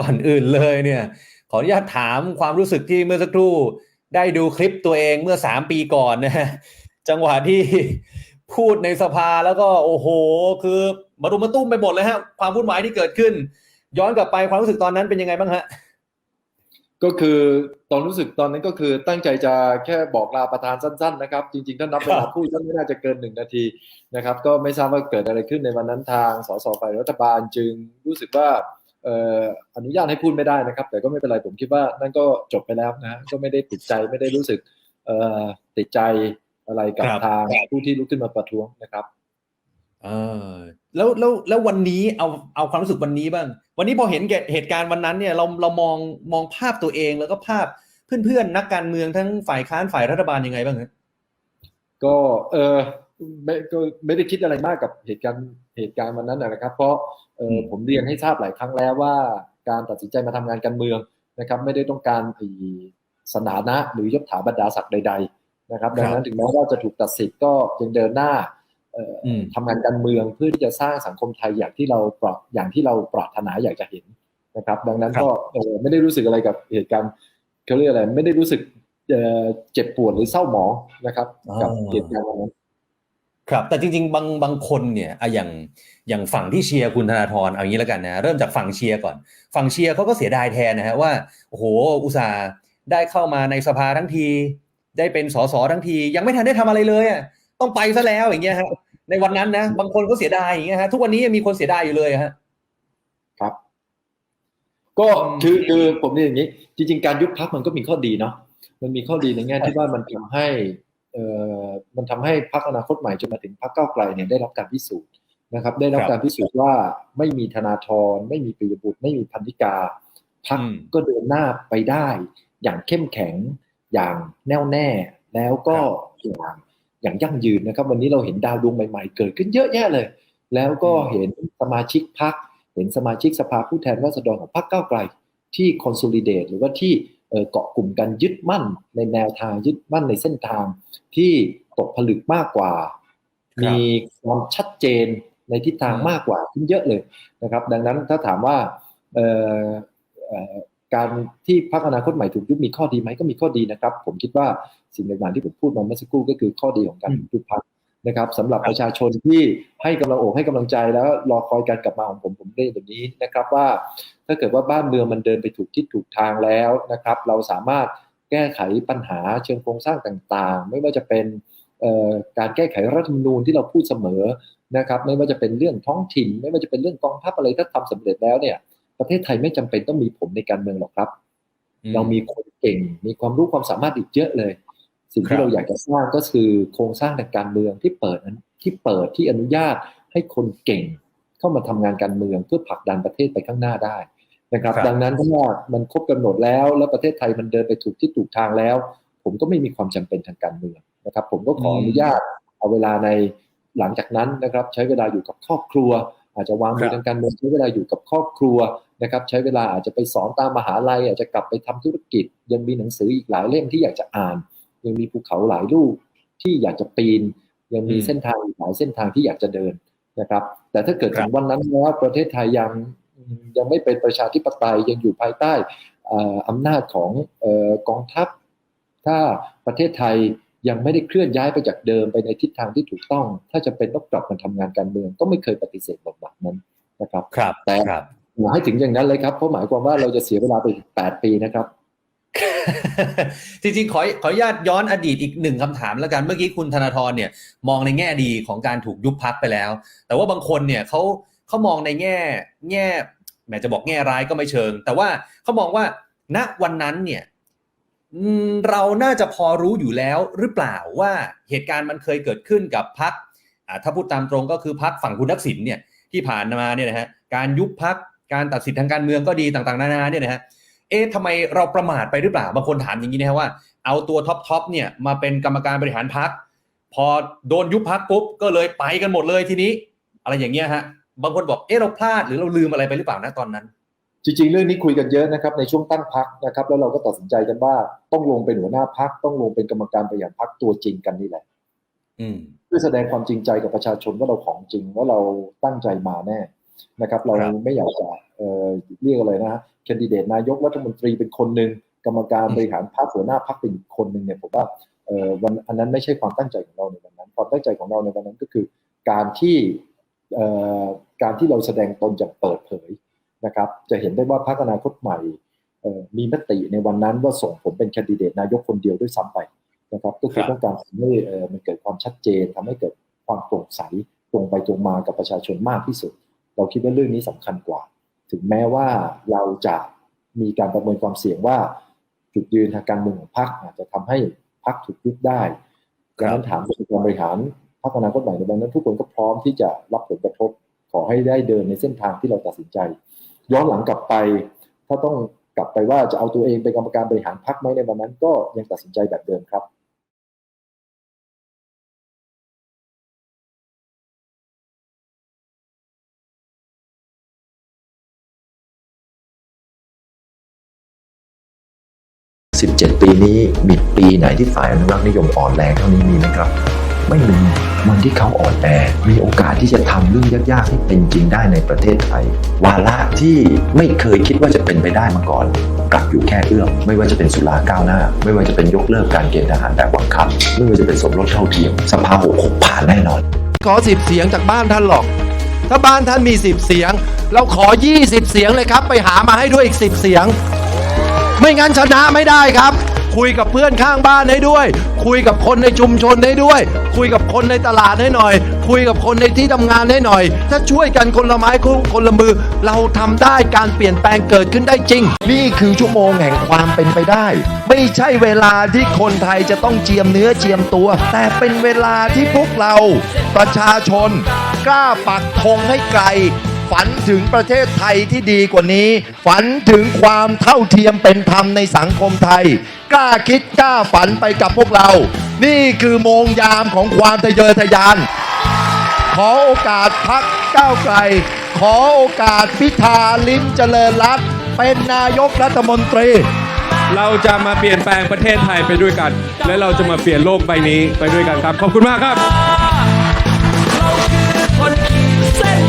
ก่อนอื่นเลยเนี่ย ขออนุญาตถามความรู้สึกที่เมื่อสักครู่ ได้ดูคลิปตัวเองเมื่อสามปีก่อนนะฮะจังหวะที่พูดในสภาแล้วก็โอ้โห คือมารุมมาตุ้มไปหมดเลยฮะความวุ่นวายที่เกิดขึ้น ย้อนกลับไปความรู้สึกตอนนั้นเป็นยังไงบ้างฮะก็คือตอนรู้สึกตอนนั้นก็คือตั้งใจจะแค่บอกลาประธานสั้น ๆ นะครับ จริงๆถ้านับเวลาพูดก็ไม่น่าจะเกินหนึ่งนาทีนะครับ ก็ไม่ทราบว่าเกิดอะไรขึ้นในวันนั้นทางสสฝ่ายรัฐบาลจึงรู้สึกว่า อ่ออนุญาตให้พูดไม่ได้นะครับ แต่ก็ไม่เป็นไรผมคิดว่านั่นก็จบไปแล้วนะฮะก็ไม่ได้ติดใจไม่ได้รู้สึกเอ่อติดใจอะไรกับครับทางผู้ที่ลุกขึ้นมาประท้วงนะครับเออแล้วแล้วแล้ววันนี้เอาเอาความรู้สึกวันนี้บ้าง วันนี้พอเห็นเหตุการณ์วันนั้นเนี่ยเราเรามองมองภาพตัวเองแล้วก็ภาพเพื่อนๆนักการเมืองทั้งฝ่ายค้านฝ่ายรัฐบาลยังไงบ้างฮะก็เออไม่ก็ไม่ได้คิดอะไรมากกับเหตุการณ์เหตุการณ์วันนั้นนะครับ เพราะ เออผมเรียนให้ทราบหลายครั้งแล้วว่า การตัดสินใจมาทำงานการเมืองนะครับ ไม่ได้ต้องการไอ้สถานะหรือยศถาบรรดาศักดิ์ใด ๆ นะครับ ดังนั้นถึงแม้ว่าจะถูกตัดสิทธิ์ก็ยังเดินหน้าเอ่ออมทำงานการเมืองเพื่อที่จะสร้างสังคมไทยอย่างที่เราปรารอย่างที่เราปรารถนาอยากจะเห็นนะครับ ดังนั้นก็เออไม่ได้รู้สึกอะไรกับเหตุการณ์เขาเรียกอะไร ไม่ได้รู้สึกเอ่อเจ็บปวดหรือเศร้าหมองนะครับ กับเหตุการณ์วันนั้น ครับ แต่จริงๆ บางบางคนเนี่ยอะอย่างอย่างฝั่งที่เชียร์คุณธนาธรเอางี้แล้วกันนะ เริ่มจากฝั่งเชียร์ก่อน ฝั่งเชียร์เขาก็เสียดายแทนนะฮะว่าโอ้โหอุตส่าห์ได้เข้ามาในสภาทั้งที ได้เป็นสสทั้งที ยังไม่ทันได้ทำอะไรเลยอะต้องไปซะแล้วอย่างเงี้ยฮะในวันนั้นนะ บางคนก็เสียดายอย่างเงี้ยฮะทุกวันนี้ยังมีคนเสียดายอยู่เลยฮะครับ ก็คือคือผมเรียนอย่างนี้ จริง ๆ การยุบพักมันก็มีข้อดีเนาะมันมีข้อดีในแง่ที่ว่ามันทำให้ มันทำให้พักอนาคตใหม่จนมาถึงพักเก้าวไกลเนี่ยได้รับการพิสูจน์นะครับ ได้รับครับการพิสูจน์ว่าไม่มีธนาธรไม่มีปิยบุตร ไม่มีพันธิกาพักอืมก็เดินหน้าไปได้ อย่างเข้มแข็งอย่างแน่วแน่ แล้วก็อย่างอย่างยั่งยืนนะครับ วันนี้เราเห็นดาวดวงใหม่ๆ เกิดขึ้นเยอะแยะเลย แล้วก็เห็นสมาชิกพักเห็นสมาชิกสภาผู้แทนราษฎรของพรรคก้าวไกล ที่คอนโซลิเดตหรือว่าที่ เอ่อเกาะกลุ่มกันยึดมั่นในแนวทางยึดมั่นในเส้นทางที่ตกผลึกมากกว่าครับมีความชัดเจนในทิศทางอืมมากกว่าขึ้นเยอะเลยนะครับ ดังนั้นถ้าถามว่าเอ่อเอ่อการที่พรรคอนาคตใหม่ถูกยุบมีข้อดีไหมก็มีข้อดีนะครับ ผมคิดว่าสิ่งต่างๆที่ผมพูดมาเมื่อสักครู่ก็คือข้อดีของการยุบพรรค นะครับสำหรับประชาชนที่ให้กำลังอกให้กำลังใจแล้วรอคอยการกลับมาของผมผมเรียนแบบนี้นะครับว่า ถ้าเกิดว่าบ้านเมืองมันเดินไปถูกทิศถูกทางแล้วนะครับ เราสามารถแก้ไขปัญหาเชิงโครงสร้างต่างๆ ไม่ว่าจะเป็นเอ่อการแก้ไขรัฐธรรมนูญที่เราพูดเสมอนะครับ ไม่ว่าจะเป็นเรื่องท้องถิ่น ไม่ว่าจะเป็นเรื่องกองทัพอะไรถ้าทำสำเร็จแล้วเนี่ยประเทศไทยไม่จำเป็นต้องมีผมในการเมืองหรอกครับ เรามีคนเก่ง มีความรู้ความสามารถอีกเยอะเลย สิ่งครัที่บเราอยากจะสร้างก็คือโครงสร้างทางการเมืองที่เปิดนั้นที่เปิดที่อนุญาตให้คนเก่งเข้ามาทำงานการเมืองเพื่อผลักดันประเทศไปข้างหน้าได้นะครับครับดังนั้นถ้ามันครบกำหนดแล้ว แล้วประเทศไทยมันเดินไปถูกที่ถูกทางแล้ว ผมก็ไม่มีความจำเป็นทางการเมืองนะครับ ผมก็ขออนุญาตเอาเวลาในหลังจากนั้นนะครับ ใช้เวลาอยู่กับครอบครัว อาจจะวางมือทางการเมืองใช้เวลาอยู่กับครอบครัวนะครับ ใช้เวลาอาจจะไปสอนตามมหาลัย อาจจะกลับไปทำธุรกิจยังมีหนังสืออีกหลายเล่มที่อยากจะอ่าน ยังมีภูเขาหลายลูกที่อยากจะปีน ยังมีอืมเส้นทางอีกหลายเส้นทางที่อยากจะเดินนะครับ แต่ถ้าเกิดครัถึบงวันนั้นแล้วประเทศไทยยังยังไม่เป็นประชาธิปไตยยังอยู่ภายใต้เอ่ออำนาจของเอ่อกองทัพ ถ้าประเทศไทยยังไม่ได้เคลื่อนย้ายไปจากเดิมไปในทิศทางที่ถูกต้อง ถ้าจะเป็นต้องกลับมาทำงานการเมืองก็ไม่เคยปฏิเสธบทบาทนั้นนะครับ ครับแต่ครับอย่าให้ถึงอย่างนั้นเลยครับ เพราะหมายความว่าเราจะเสียเวลาไปอีกแปดปีนะครับ จริงๆ ขอขออนุญาตย้อนอดีตอีกหนึ่งคำถามแล้วกันเมื่อกี้คุณธนาธรเนี่ยมองในแง่ดีของการถูกยุบพักไปแล้ว แต่ว่าบางคนเนี่ยเขาเขามองในแง่แง่แหมจะบอกแง่ร้ายก็ไม่เชิง แต่ว่าเขามองว่าณวันนั้นเนี่ยเราน่าจะพอรู้อยู่แล้วหรือเปล่าว่าเหตุการณ์มันเคยเกิดขึ้นกับพักถ้าพูดตามตรงก็คือพักฝั่งคุณทักษิณเนี่ยที่ผ่านมาเนี่ยนะฮะการยุบพักการตัดสินทางการเมืองก็ดีต่างๆ นานาเนี่ยนะฮะ เอ๊ะทำไมเราประมาทไปหรือเปล่า บางคนถามอย่างนี้นะฮะว่า เอาตัวท็อปทอปเนี่ยมาเป็นกรรมการบริหารพัก พอโดนยุบพักปุ๊บก็เลยไปกันหมดเลยทีนี้ อะไรอย่างเงี้ยฮะ บางคนบอก เอ๊ะเราพลาดหรือเราลืมอะไรไปหรือเปล่านะตอนนั้น จริงๆ เรื่องนี้คุยกันเยอะนะครับในช่วงตั้งพักนะครับ แล้วเราก็ตัดสินใจกันว่าต้องลงเป็นหัวหน้าพักต้องลงเป็นกรรมการบริหารพักตัวจริงกันนี่แหละอืมเพื่อแสดงความจริงใจกับประชาชนว่าเราของจริงว่าเราตั้งใจมาแน่ นะครับ เราครับไม่อยากจะเอ่อเรียกอะไรนะแคนดิเดตนายกรัฐมนตรีเป็นคนหนึ่งกรรมการบริหารพรรคหัวหน้าพรรคเป็นอีกคนหนึ่งเนี่ยผมว่าเอ่อวันอันนั้นไม่ใช่ความตั้งใจของเราในวันนั้น ความตั้งใจของเราในวันนั้นก็คือ การที่เอ่อการที่เราแสดงตนอย่างเปิดเผยนะครับ จะเห็นได้ว่าพรรคอนาคตใหม่เอ่อมีมติในวันนั้นว่าส่งผมเป็นแคนดิเดตนายกคนเดียวด้วยซ้ำไปนะครับก็คือครับต้องการทำให้เอ่อมันเกิดความชัดเจนทำให้เกิดความโปร่งใสตรงไปตรงมากับประชาชนมากที่สุด เราคิดว่าเรื่องนี้สำคัญกว่า ถึงแม้ว่าเราจะมีการประเมินความเสี่ยงว่าจุดยืนทางการเมืองของพรรคอาจจะทำให้พรรคถูกยุบได้ครัดังนั้นถามกรรมการบริหารพรรคอนาคตใหม่ในวันนั้นทุกคนก็พร้อมที่จะรับผลกระทบ ขอให้ได้เดินในเส้นทางที่เราตัดสินใจ ย้อนหลังกลับไป ถ้าต้องกลับไปว่าจะเอาตัวเองเป็นกรรมการบริหารพรรคไหมในวันนั้นก็ยังตัดสินใจแบบเดิมครับ 17 ปีนี้มีปีไหนที่ฝ่ายอนุรักษ์นิยมอ่อนแรงเท่านี้มีไหมครับ ไม่มีวันที่เขาอ่อนแอมีโอกาสที่จะทำเรื่องยากๆให้เป็นจริงได้ในประเทศไทย วาระที่ไม่เคยคิดว่าจะเป็นไปได้มาก่อน กลับอยู่แค่เอื้อมไม่ว่าจะเป็นสุราก้าวหน้า ไม่ว่าจะเป็นยกเลิกการเกณฑ์ทหารแบบบังคับ ไม่ว่าจะเป็นสมรสเท่าเทียมสภาหกหกผ่านแน่นอน ขอสิบเสียงจากบ้านท่านหรอก ถ้าบ้านท่านมีสิบเสียง เราขอ20เสียงเลยครับ ไปหามาให้ด้วยอีก10เสียง ไม่งั้นชนะไม่ได้ครับ คุยกับเพื่อนข้างบ้านให้ด้วย คุยกับคนในชุมชนให้ด้วย คุยกับคนในตลาดให้หน่อย คุยกับคนในที่ทำงานให้หน่อย ถ้าช่วยกันคนละไม้คนละมือ เราทำได้การเปลี่ยนแปลงเกิดขึ้นได้จริง นี่คือชั่วโมงแห่งความเป็นไปได้ ไม่ใช่เวลาที่คนไทยจะต้องเจียมเนื้อเจียมตัว แต่เป็นเวลาที่พวกเรา ประชาชน กล้าปักธงให้ไกล ฝันถึงประเทศไทยที่ดีกว่านี้ ฝันถึงความเท่าเทียมเป็นธรรมในสังคมไทย กล้าคิดกล้าฝันไปกับพวกเรา นี่คือโมงยามของความทะเยอทะยาน ขอโอกาสพักก้าวไกล ขอโอกาสพิธาลิ้มเจริญรัตน์เป็นนายกรัฐมนตรีเราจะมาเปลี่ยนแปลงประเทศไทยไปด้วยกัน และเราจะมาเปลี่ยนโลกใบนี้ไปด้วยกันครับ ขอบคุณมากครับคนขีดเส้น